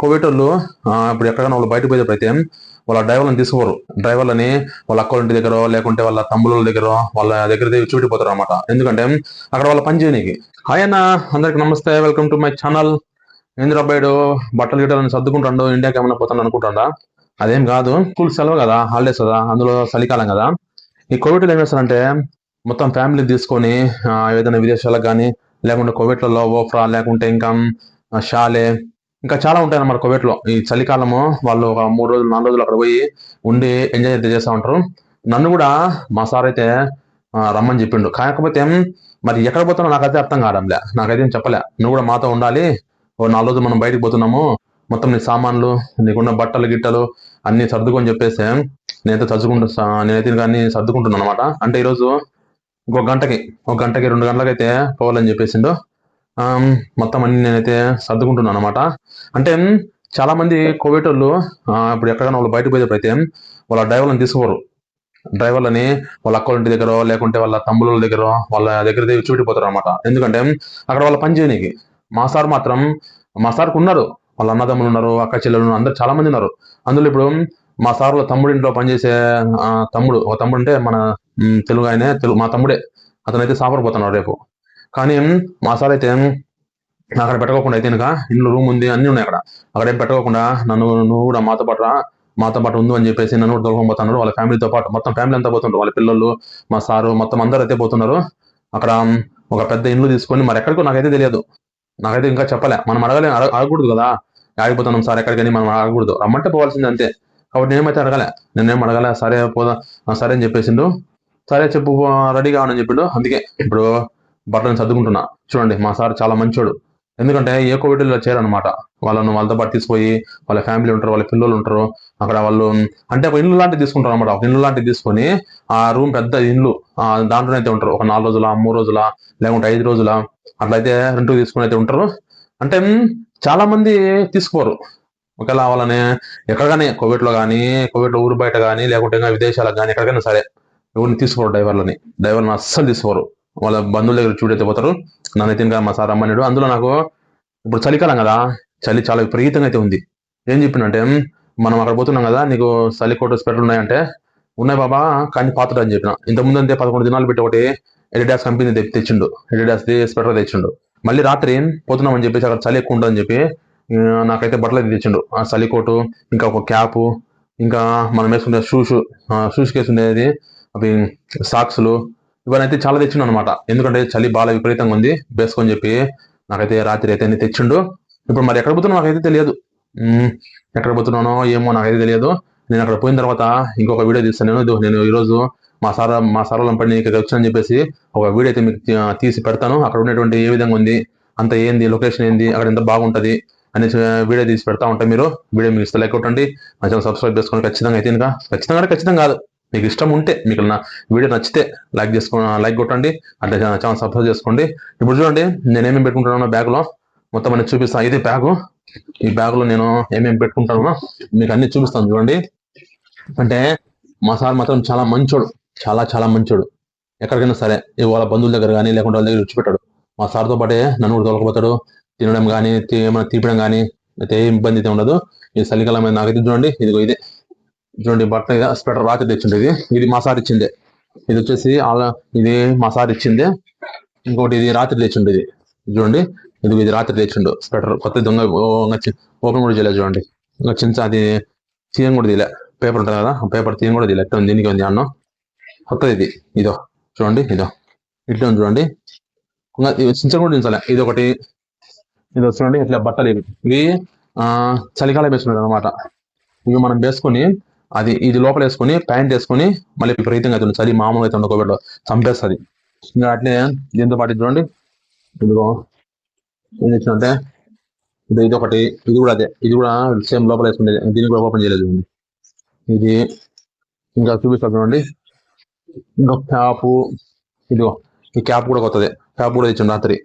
Covid వాళ్ళు ఇప్పుడు ఎక్కడైనా వాళ్ళు బయటకు పోయేటప్పుడు వాళ్ళ డ్రైవర్లను తీసుకోరు. డ్రైవర్లని వాళ్ళ అక్క ఇంటి దగ్గర లేకుంటే వాళ్ళ తమ్ముళ్ళ దగ్గర వాళ్ళ దగ్గర చూపిపోతారు అనమాట ఎందుకంటే అక్కడ వాళ్ళ పని చేయనీకి. ఆయన అందరికి నమస్తే వెల్కమ్ టు మై ఛానల్. ఇంద్రాబాయుడు బట్టలు గిట్టలని సర్దుకుంటాడు ఇండియాకి ఏమైనా పోతాను అనుకుంటాడా? అదేం కాదు స్కూల్ సెలవు కదా హాలిడేస్ కదా అందులో చలికాలం కదా. ఈ కోవిడ్ ఏం చేస్తారంటే మొత్తం ఫ్యామిలీ తీసుకొని ఏదైనా విదేశాలకు కానీ లేకుంటే కోవిడ్లలో ఓఫ్రా లేకుంటే ఇంకా షాలే ఇంకా చాలా ఉంటాయి అన్నమాట కోవిడ్లో ఈ చలికాలము వాళ్ళు ఒక మూడు రోజులు నాలుగు రోజులు అక్కడ పోయి ఉండి ఎంజాయ్ అయితే చేస్తూ ఉంటారు. నన్ను కూడా మా సార్ అయితే రమ్మని చెప్పిండు. కాకపోతే మరి ఎక్కడ పోతానో నాకైతే అర్థం కావడంలే. నాకైతే ఏం చెప్పలే. నువ్వు కూడా మాతో ఉండాలి. ఓ నాలుగు రోజులు మనం బయటకు పోతున్నాము. మొత్తం నీ సామాన్లు నీకున్న బట్టలు గిట్టలు అన్ని సర్దుకొని చెప్పేసి నేనైతే చదువుకుంటూ నేనైతే అన్ని సర్దుకుంటున్నాను అనమాట అంటే ఈరోజు ఒక గంటకి ఒక గంటకి రెండు గంటలకైతే పోవాలని చెప్పేసిండు. మొత్తం అన్ని నేనైతే సర్దుకుంటున్నాను అనమాట అంటే చాలా మంది కోవిడ్ వాళ్ళు ఇప్పుడు ఎక్కడైనా వాళ్ళు బయటకు పోయేటప్పుడు అయితే వాళ్ళ డ్రైవర్లను తీసుకోరు డ్రైవర్లని వాళ్ళ అక్క ఇంటి దగ్గర లేకుంటే వాళ్ళ తమ్ముళ్ళ దగ్గర వాళ్ళ దగ్గర చూపిపోతారు అనమాట ఎందుకంటే అక్కడ వాళ్ళ పని చేయనీకి. మా సార్ మాత్రం మా సార్కు ఉన్నారు. వాళ్ళ అన్నదమ్ములు ఉన్నారు అక్క చెల్లెలు ఉన్నారు అందరు చాలా మంది ఉన్నారు. అందులో ఇప్పుడు మా సార్ వాళ్ళ ఇంట్లో పనిచేసే తమ్ముడు ఒక తమ్ముడు అంటే మన తెలుగు ఆయనే తెలుగు మా తమ్ముడే. అతనైతే సాపడిపోతున్నాడు రేపు. కానీ మా సార్ అయితే అక్కడ పెట్టుకోకుండా అయితే కనుక ఇంట్లో రూమ్ ఉంది అన్ని ఉన్నాయి అక్కడ. అక్కడ ఏం పెట్టుకోకుండా నన్ను నువ్వు కూడా మాతో పాటు రా మాతో పాటు ఉంది అని చెప్పేసి నన్ను కూడా తోలుకొని పోతున్నారు. వాళ్ళ ఫ్యామిలీతో పాటు మొత్తం ఫ్యామిలీ అంతా పోతుంటారు వాళ్ళ పిల్లలు మా సారు మొత్తం అందరూ అయితే పోతున్నారు. అక్కడ ఒక పెద్ద ఇల్లు తీసుకొని మరి ఎక్కడికో నాకైతే తెలియదు. నాకైతే ఇంకా చెప్పలే. మనం అడగలే అడగకూడదు కదా. ఆగిపోతున్నాం సార్ ఎక్కడికని మనం అడగకూడదు. రమ్మంటే పోవాల్సింది అంతే. కాబట్టి నేనేమైతే అడగలే. నేనేం అడగలే. సరే పోదా సరే అని చెప్పేసిండు. సరే చెప్పు రెడీ కావాలని చెప్పిండు. అందుకే ఇప్పుడు బట్టలను సర్దుకుంటున్నా. చూడండి మా సార్ చాలా మంచోడు. ఎందుకంటే ఏ కోవిడ్ ఇలా వాళ్ళను వాళ్ళతో పాటు తీసుకుపోయి వాళ్ళ ఫ్యామిలీ ఉంటారు వాళ్ళ పిల్లలు ఉంటారు. అక్కడ వాళ్ళు అంటే ఒక ఇల్లు లాంటిది తీసుకుంటారు అనమాట ఒక ఇల్లు లాంటివి తీసుకొని ఆ రూమ్ పెద్ద ఇల్లు ఆ దాంట్లోనే అయితే ఉంటారు. ఒక నాలుగు రోజుల మూడు రోజుల లేకుంటే ఐదు రోజుల అట్లయితే రెండు తీసుకుని అయితే ఉంటారు. అంటే చాలా మంది తీసుకోరు. ఒకవేళ వాళ్ళని ఎక్కడికైనా కోవిడ్లో కానీ కోవిడ్లో ఊరు బయట కానీ లేకుంటే ఇంకా విదేశాలకు కానీ ఎక్కడికైనా సరే ఎవరిని తీసుకోరు డ్రైవర్లని. డ్రైవర్ని అస్సలు తీసుకోరు. వాళ్ళ బంధువుల దగ్గర చూడైతే పోతారు. నన్నైతే ఇంకా మా సార్ అమ్మన్నాడు అందులో నాకు ఇప్పుడు చలికాలం కదా చలి చాలా విపరీతంగా అయితే ఉంది. ఏం చెప్పినంటే మనం అక్కడ పోతున్నాం కదా నీకు చలి కోట స్పెట్లు ఉన్నాయంటే ఉన్నాయి బాబా కానీ పాత్ర అని చెప్పిన. ఇంతకుముందు అంతే పదకొండు దినాలు పెట్టి ఒకటి ఎడిడాస్ కంపెనీ తెచ్చిండు. ఎడిడాస్ స్పెటర్ తెచ్చిండు. మళ్ళీ రాత్రి పోతున్నాం అని చెప్పేసి అక్కడ చలి ఎక్కువ ఉంటుందని చెప్పి నాకైతే బట్టలు అయితే తెచ్చిండు. ఆ చలికోటు ఇంకా ఒక క్యాప్ ఇంకా మనం వేసుకునే షూస్ షూస్ కేసు ఉండేది అవి సాక్స్లు ఇవన్నైతే చాలా తెచ్చిండు అనమాట ఎందుకంటే చలి బాగా విపరీతంగా ఉంది. బేసుకొని చెప్పి నాకైతే రాత్రి అయితే అన్ని తెచ్చిండు. ఇప్పుడు మరి ఎక్కడ పోతున్నా నాకైతే తెలియదు. ఎక్కడ పోతున్నానో ఏమో నాకైతే తెలియదు. నేను అక్కడ పోయిన తర్వాత ఇంకొక వీడియో తీస్తాను నేను. నేను ఈరోజు మా సార్ మా సార్ పని ఇక్కడ వచ్చానని చెప్పేసి ఒక వీడియో అయితే మీకు తీసి పెడతాను. అక్కడ ఉన్నటువంటి ఏ విధంగా ఉంది అంత ఏంది లొకేషన్ ఏంది అక్కడ ఎంత బాగుంటుంది అనేసి వీడియో తీసి పెడతా ఉంటాయి మీరు. వీడియో మీకు ఇస్తే లైక్ కొట్టండి. మా ఛానల్ సబ్స్క్రైబ్ చేసుకోండి ఖచ్చితంగా అయితే ఇంకా ఖచ్చితంగా ఖచ్చితంగా కాదు. మీకు ఇష్టం ఉంటే మీకు నా వీడియో నచ్చితే లైక్ చేసుకో లైక్ కొట్టండి అంటే ఛానల్ సబ్స్క్రైబ్ చేసుకోండి. ఇప్పుడు చూడండి నేను ఏమేమి పెట్టుకుంటాను బ్యాగ్లో మొత్తం అన్ని చూపిస్తాను ఇది బ్యాగు ఈ బ్యాగ్లో నేను ఏమేమి పెట్టుకుంటానో మీకు అన్ని చూపిస్తాను చూడండి. అంటే మా సార్ మాత్రం చాలా మంచోడు చాలా చాలా మంచోడు. ఎక్కడికైనా సరే వాళ్ళ బంధువుల దగ్గర కానీ లేకుంటే వాళ్ళ దగ్గర విడిచిపెట్టాడు మా సార్తో పాటే నన్ను కూడా తోలకపోతాడు తినడం కానీ ఏమైనా తీపడం కానీ అయితే ఏ ఇబ్బంది అయితే ఉండదు. ఈ చలికాలం నాకైతే చూడండి ఇదిగో ఇదే. చూడండి బట్ట స్వెటర్ రాత్రి తెచ్చింది ఇది ఇది మా సార్ ఇచ్చిందే ఇది వచ్చేసి ఇది మా సార్ ఇచ్చిందే ఇంకోటి ఇది రాత్రి తెచ్చిండు ఇది చూడండి. ఇది ఇది రాత్రి తెచ్చిండు స్వెటర్. కొత్త దొంగ ఓపెన్ కూడా చేయలేదు చూడండి. ఇంకా చిన్న అది తీయం కూడా తీలే పేపర్ ఉంటుంది కదా పేపర్ తీయం కూడా తీలే ఎట్లా ఉంది దీనికి ఉంది అన్నం. కొత్తది ఇది. ఇదో. చూడండి ఇదో. ఇట్లా ఉంది చూడండి. ఇంకా చిన్న కూడా దించాలి ఇది ఒకటి ఇది చూడండి ఇట్లా బట్టలు ఇవి. ఇవి ఆ, చలికాలం వేసుకున్నాడు అనమాట ఇవి మనం వేసుకొని అది ఇది లోపల వేసుకొని ప్యాంట్ వేసుకొని మళ్ళీ విపరీతంగా అవుతుంది చలి మామూలుగా అయితే ఉండకోబెట్టు చంపేస్తుంది. ఇంకా అట్లే దీంతో పాటు చూడండి. ఇదిగో ఏం తెచ్చినంటే ఇది ఇది ఒకటి ఇది కూడా అదే. ఇది కూడా సేమ్ లోపల వేసుకునేది దీన్ని కూడా ఓపెన్ చేయలేదు చూడండి. ఇది ఇంకా చూపిస్తా చూడండి. ఇంకా క్యాప్ ఇదిగో ఈ క్యాప్ కూడా కొత్తది. క్యాప్ కూడా తెచ్చిండు రాత్రి.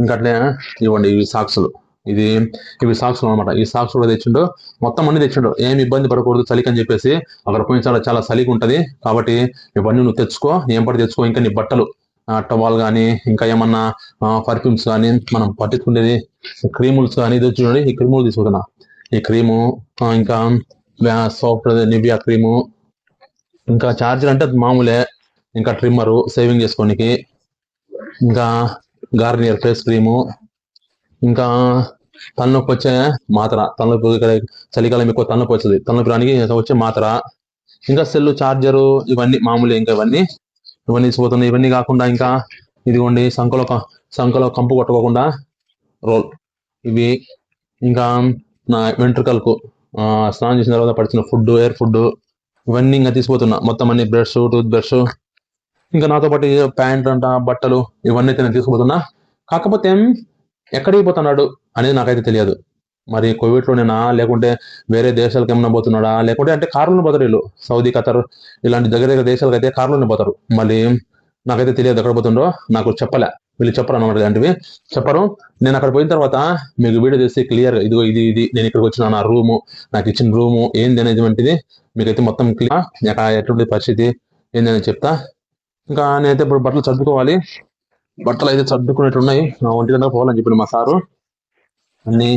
ఇంకా అట్లే ఇవ్వండి ఇవి సాక్స్లు. ఇది ఇవి సాక్స్ అనమాట ఈ సాక్స్ కూడా తెచ్చిండు. మొత్తం అన్ని తెచ్చిండు. ఏమి ఇబ్బంది పడకూడదు చలికి అని చెప్పేసి. అక్కడ పోయిన చాలా చాలా చలికి ఉంటది. కాబట్టి ఇవన్నీ నువ్వు తెచ్చుకో ఏం పడి తెచ్చుకో. ఇంకా నీ బట్టలు టవాల్ కానీ ఇంకా ఏమన్నా పర్ఫ్యూమ్స్ కానీ మనం పట్టించుకునేది క్రీముల్స్ కానీ ఇది చూడండి. ఈ క్రీములు తీసుకుంటున్నా. ఈ క్రీము ఇంకా సాఫ్ట్ నివియా క్రీము. ఇంకా చార్జర్ అంటే మామూలే. ఇంకా ట్రిమ్మరు సేవింగ్ చేసుకోనికి. ఇంకా గార్నియర్ ఫేస్ క్రీము ఇంకా తలనొప్పి వచ్చే మాత్ర తలనొప్పి ఇక్కడ చలికాలం ఎక్కువ తలనొప్పి వస్తుంది. తలనొప్పి రానికి వచ్చే మాత్ర ఇంకా సెల్ చార్జరు ఇవన్నీ మామూలు ఇంకా ఇవన్నీ. ఇవన్నీ పోతున్నాయి ఇవన్నీ కాకుండా ఇంకా ఇదిగోండి సంఖలో సంఖలో కంపు కొట్టుకోకుండా రోల్. ఇవి ఇంకా నా వెంట్రుకలకు స్నానం చేసిన తర్వాత పడిచిన ఫుడ్ ఎయిర్ ఫుడ్ ఇవన్నీ ఇంకా తీసిపోతున్నా మొత్తం అన్ని బ్రష్ టూత్ బ్రష్. ఇంకా నాతో పాటు ప్యాంట్ అంట బట్టలు ఇవన్నీ అయితే నేను తీసుకుపోతున్నా. కాకపోతే ఎక్కడికి పోతున్నాడు అనేది నాకైతే తెలియదు. మరి కోవిడ్ లోనేనా లేకుంటే వేరే దేశాలకు ఏమైనా పోతున్నాడా? లేకుంటే అంటే కారులోనే పోతారు వీళ్ళు. సౌదీ ఖతర్ ఇలాంటి దగ్గర దగ్గర దేశాలకు అయితే కారులోనే పోతారు. మళ్ళీ నాకైతే తెలియదు ఎక్కడ పోతుండో నాకు చెప్పలే. వీళ్ళు చెప్పరు అన్నమాట ఇలాంటివి? చెప్పరు. నేను అక్కడ పోయిన తర్వాత మీకు వీడియో చేసి క్లియర్ ఇదిగో ఇది ఇది నేను ఇక్కడికి వచ్చిన నా రూము నాకు ఇచ్చిన రూము ఏంది అనేది వంటిది మీకైతే మొత్తం క్లియర్. ఎక్కడ ఎటువంటి పరిస్థితి ఏంది అని చెప్తా. ఇంకా నేనైతే ఇప్పుడు బట్టలు చదువుకోవాలి బట్టలు అయితే సర్దుకునేట్టు ఉన్నాయి. నా ఒంటి గంటకు పోవాలని చెప్పిన మా సారు. అన్ని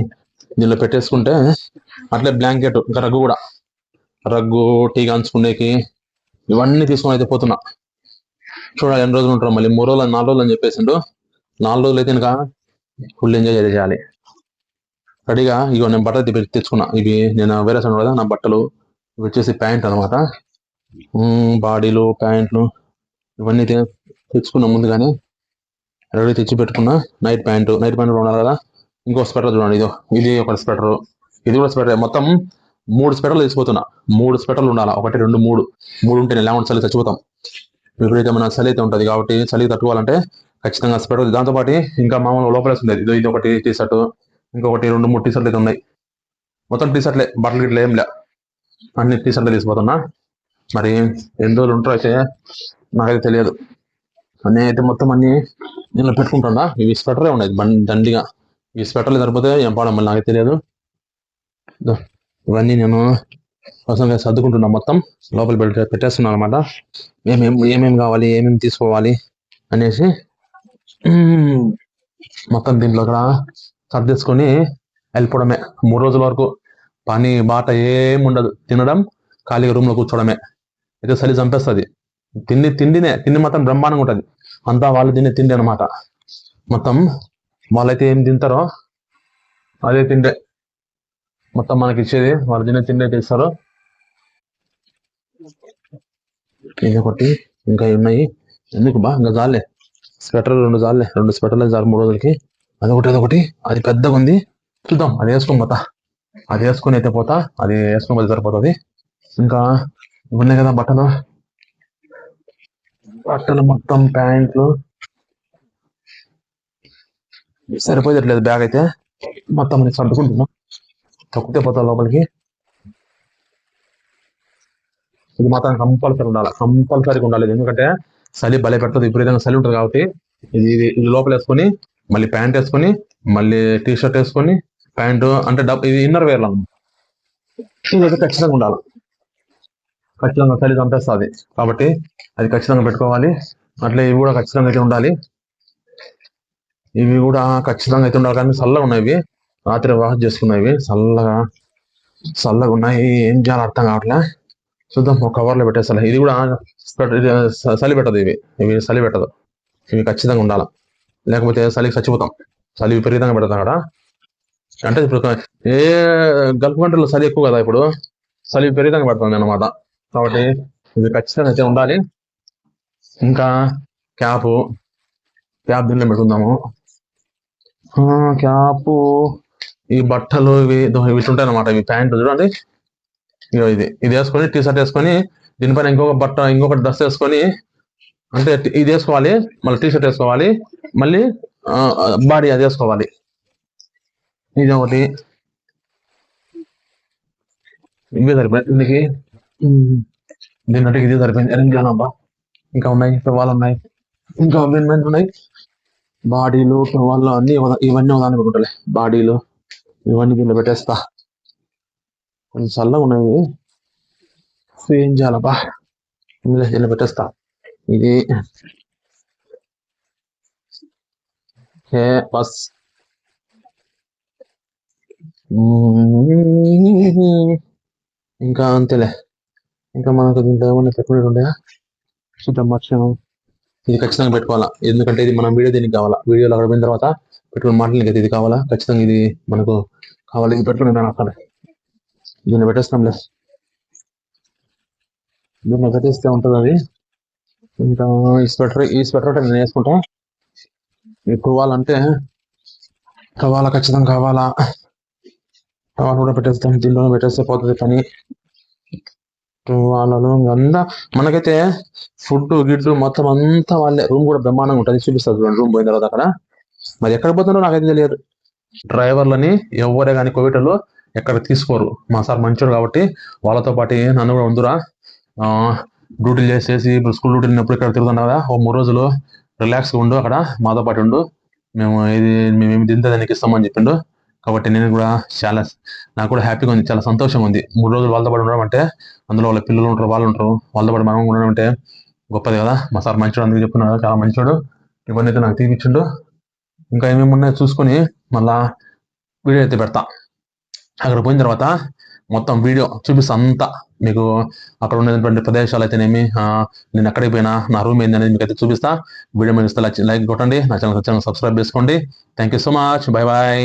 దీనిలో పెట్టేసుకుంటే అట్లే బ్లాంకెట్ ఇంకా రగ్గు కూడా. రగ్గు టీ కాంచుకునేకి ఇవన్నీ తీసుకొని అయితే పోతున్నా. చూడాలి ఎన్ని రోజులు ఉంటారు. మళ్ళీ మూడు రోజులు నాలుగు రోజులు అని చెప్పేసిండు. నాలుగు రోజులు అయితే ఇంకా ఫుల్ ఎంజాయ్ చేయాలి రెడీగా ఇగో నేను బట్టలు తెప్పి తెచ్చుకున్నా. ఇవి నేను వేరే సన్న కదా నా బట్టలు ఇవి వచ్చేసి ప్యాంట్ అనమాట బాడీలు ప్యాంట్లు ఇవన్నీ తె- తెచ్చుకున్నా ముందుగానే. రెడీ తెచ్చి పెట్టుకున్న. నైట్ ప్యాంటు నైట్ ప్యాంట్ ఉండాలి కదా ఇంకో స్వెటర్ చూడండి ఇదో. ఇది ఒక స్వెటర్ ఇది కూడా స్వెటర్ మొత్తం మూడు స్వెటర్లు తీసుకుపోతున్నా మూడు స్వెటర్లు ఉండాలి? ఒకటి రెండు మూడు. మూడు ఉంటే లేకుండా చలి చచ్చిపోతాం. విపరీతమైన చలి అయితే ఉంటుంది కాబట్టి చలి తట్టుకోవాలంటే ఖచ్చితంగా స్వెటర్ దాంతోపాటు ఇంకా మామూలు లోపల ఉండేది. ఇది ఇది ఒకటి టీ షర్ట్ ఇంకొకటి రెండు మూడు టీ షర్ట్లు అయితే ఉన్నాయి. మొత్తం టీ షర్ట్లే బట్టలు గిట్ల ఏం లే. అన్ని టీ షర్ట్లు తీసుకుపోతున్నా మరి ఎన్ని రోజులు ఉంటారో అయితే నాకైతే తెలియదు. అన్నీ అయితే మొత్తం అన్ని నేను పెట్టుకుంటున్నా. ఇవి స్వెటరే ఉన్నాయి. బండి దండిగా. ఈ స్వెటర్లు సరిపోతే ఏం పాడం మళ్ళీ నాకు తెలియదు. ఇవన్నీ నేను ప్రస్తుతంగా సర్దుకుంటున్నా మొత్తం. లోపల పెట్టి పెట్టేస్తున్నాను అనమాట ఏమేం ఏమేమి కావాలి? ఏమేమి తీసుకోవాలి? అనేసి మొత్తం దీంట్లో కూడా సర్దేసుకొని వెళ్ళిపోవడమే. మూడు రోజుల వరకు పని బాట ఏమి ఉండదు. తినడం ఖాళీగా రూమ్లో కూర్చోవడమే. అయితే చలి చంపేస్తుంది. తిండి తిండినే తిండి మాత్రం బ్రహ్మాండంగా ఉంటుంది. అంతా వాళ్ళు తినే తిండి అనమాట మొత్తం వాళ్ళైతే ఏం తింటారో అదే తిండే. మొత్తం మనకి ఇచ్చేది వాళ్ళు తినే తిండి అయితే ఇస్తారు. ఒకటి ఇంకా ఉన్నాయి? ఎందుకు బా ఇంకా జాలే. స్వెటర్ రెండు జాలే రెండు స్వెటర్లు జాలి మూడు రోజులకి. అదొకటి అదొకటి. అది పెద్దగా ఉంది. చూద్దాం అది వేసుకొని పోతా. అది వేసుకొని అయితే పోతా అది వేసుకొని పోతే సరిపోతుంది. ఇంకా ఉన్నాయి కదా బట్టలు. బట్టలు మొత్తం ప్యాంట్లు. సరిపోయేట్లేదు బ్యాగ్ అయితే. మొత్తం నేను సర్దుకుంటున్నా. తొక్కితే పోతా లోపలికి. ఇది మాత్రం కంపల్సరీ ఉండాలి. కంపల్సరీగా ఉండాలి ఎందుకంటే చలి భలే పెడుతుంది. విపరీతంగా చలి ఉంటుంది కాబట్టి ఇది ఇది లోపల వేసుకొని మళ్ళీ ప్యాంట్ వేసుకొని మళ్ళీ టీ షర్ట్ వేసుకొని ప్యాంటు అంటే డబ్బు ఇది ఇన్నర్ వేర్ ఇది ఖచ్చితంగా ఉండాలి. ఖచ్చితంగా చలి చంపేస్తుంది. కాబట్టి అది ఖచ్చితంగా పెట్టుకోవాలి. అట్లే ఇవి కూడా ఖచ్చితంగా అయితే ఉండాలి. ఇవి కూడా ఖచ్చితంగా అయితే ఉండాలి. కానీ చల్లగా ఉన్నాయి ఇవి. రాత్రి వాష్ చేసుకున్నవి చల్లగా చల్లగా ఉన్నాయి. ఏం చేయాలో అర్థం కావట్లే. చూద్దాం ఒక కవర్లో ఇది కూడా చలి పెట్టదు ఇవి. ఇవి చలి పెట్టదు. ఇవి ఖచ్చితంగా ఉండాలి. లేకపోతే చలికి చచ్చిపోతాం. చలి విపరీతంగా పెడతాం అక్కడ అంటే ఇప్పుడు ఏ గల్ఫ్ కంట్రీలో చలి ఎక్కువ కదా ఇప్పుడు. చలి విపరీతంగా పెడుతుంది అనమాట కాబట్టి ఇది ఖచ్చితంగా అయితే ఉండాలి. ఇంకా క్యాప్ క్యాప్ దీనిలో పెట్టుకుందాము. ఆ, క్యాప్ ఈ బట్టలు ఇవి వీటి ఉంటాయి అనమాట ఇవి ప్యాంటు చూడండి. ఇగో ఇది ఇది వేసుకొని టీ షర్ట్ వేసుకొని దీనిపైన ఇంకొక బట్ట ఇంకొక డ్రెస్ వేసుకొని అంటే ఇది వేసుకోవాలి మళ్ళీ టీ షర్ట్ వేసుకోవాలి మళ్ళీ బాడీ అది వేసుకోవాలి. ఇది ఒకటి. ఇవే సరిపోయి దీనికి ఉమ్, ఇది సరిపోయింది. అరేంజ్ ఇంకా ఉన్నాయి. వాళ్ళు ఉన్నాయి. ఇంకా అవేంటి ఉన్నాయి? బాడీలు వాళ్ళు అన్ని ఇవన్నీ ఉదాహరణ పెట్టుకుంటాలే. బాడీలు ఇవన్నీ కింద పెట్టేస్తా. కొంచెం చల్లగా ఉన్నాయి. ఏం చేయాలబ్బా? ఇందులో పెట్టేస్తా. ఇది ఓకే బస్ ఇంకా అంతేలే. ఇంకా మనకు దీంట్లో ఏమన్నా పెట్టుకునేది ఉన్నాయా చూద్దాం మర్చిపోయాము ఇది ఖచ్చితంగా పెట్టుకోవాలా. ఎందుకంటే ఇది మనం వీడియో దీనికి కావాలా. వీడియోలో అక్కడ పోయిన తర్వాత పెట్టుకుని మాటలు ఇది కావాలా. ఖచ్చితంగా ఇది మనకు కావాలి. ఇది పెట్టుకుని దాని అక్కడ దీన్ని పెట్టేస్తాంలే దీన్ని పెట్టేస్తే ఉంటుంది అది. ఇంకా ఈ స్వెటర్ ఈ స్వెటర్ నేను వేసుకుంటా. ఎక్కువ కావాలా ఖచ్చితంగా కావాలా. టవాల్ కూడా పెట్టేస్తాం. దీనిలో పెట్టేస్తే పోతుంది పని. వాళ్ళలో అంతా మనకైతే ఫుడ్ గిడ్డు మొత్తం అంతా వాళ్ళే. రూమ్ కూడా బ్రహ్మాండంగా ఉంటుంది. చూపిస్తారు రూమ్ పోయిన తర్వాత అక్కడ. మరి ఎక్కడ పోతున్నారో నాకైతే తెలియదు. డ్రైవర్లని ఎవరే కానీ కోవిటలో ఎక్కడ తీసుకోరు. మా సార్ మంచోడు కాబట్టి వాళ్ళతో పాటు నన్ను కూడా ఉందిరా. డ్యూటీలు చేసేసి ఇప్పుడు స్కూల్ డ్యూటీ ఉన్నప్పుడు ఇక్కడ తిరుగుతున్నాం కదా. ఓ మూడు రోజులు రిలాక్స్గా ఉండు అక్కడ. మాతో పాటు ఉండు. మేము ఇది మేము ఏమి తింటే దానికి ఇస్తామని చెప్పిండు. కాబట్టి నేను కూడా చాలా నాకు కూడా హ్యాపీగా ఉంది చాలా సంతోషంగా ఉంది. మూడు రోజులు వాళ్ళతో పాటు ఉండడం అంటే అందులో వాళ్ళ పిల్లలు ఉంటారు వాళ్ళు ఉంటారు వాళ్ళతో పాటు మనం ఉండడం అంటే గొప్పది కదా. మా సార్ మంచివాడు అందుకే చెప్తున్నాడు చాలా మంచివాడు. ఇవన్నీ అయితే నాకు తీపిచ్చిండు ఇంకా ఏమేమి ఉన్నాయో చూసుకొని మళ్ళా వీడియో అయితే పెడతా. అక్కడ పోయిన తర్వాత మొత్తం వీడియో చూపిస్తా అంతా. మీకు అక్కడ ఉన్నటువంటి ప్రదేశాలు అయితేనేమి నేను ఎక్కడికి పోయినా నా రూమ్ ఏంది అనేది మీకు అయితే చూపిస్తా. వీడియో మీరు లైక్ కొట్టండి. నా ఛానల్ సబ్స్క్రైబ్ చేసుకోండి. Thank you so much bye bye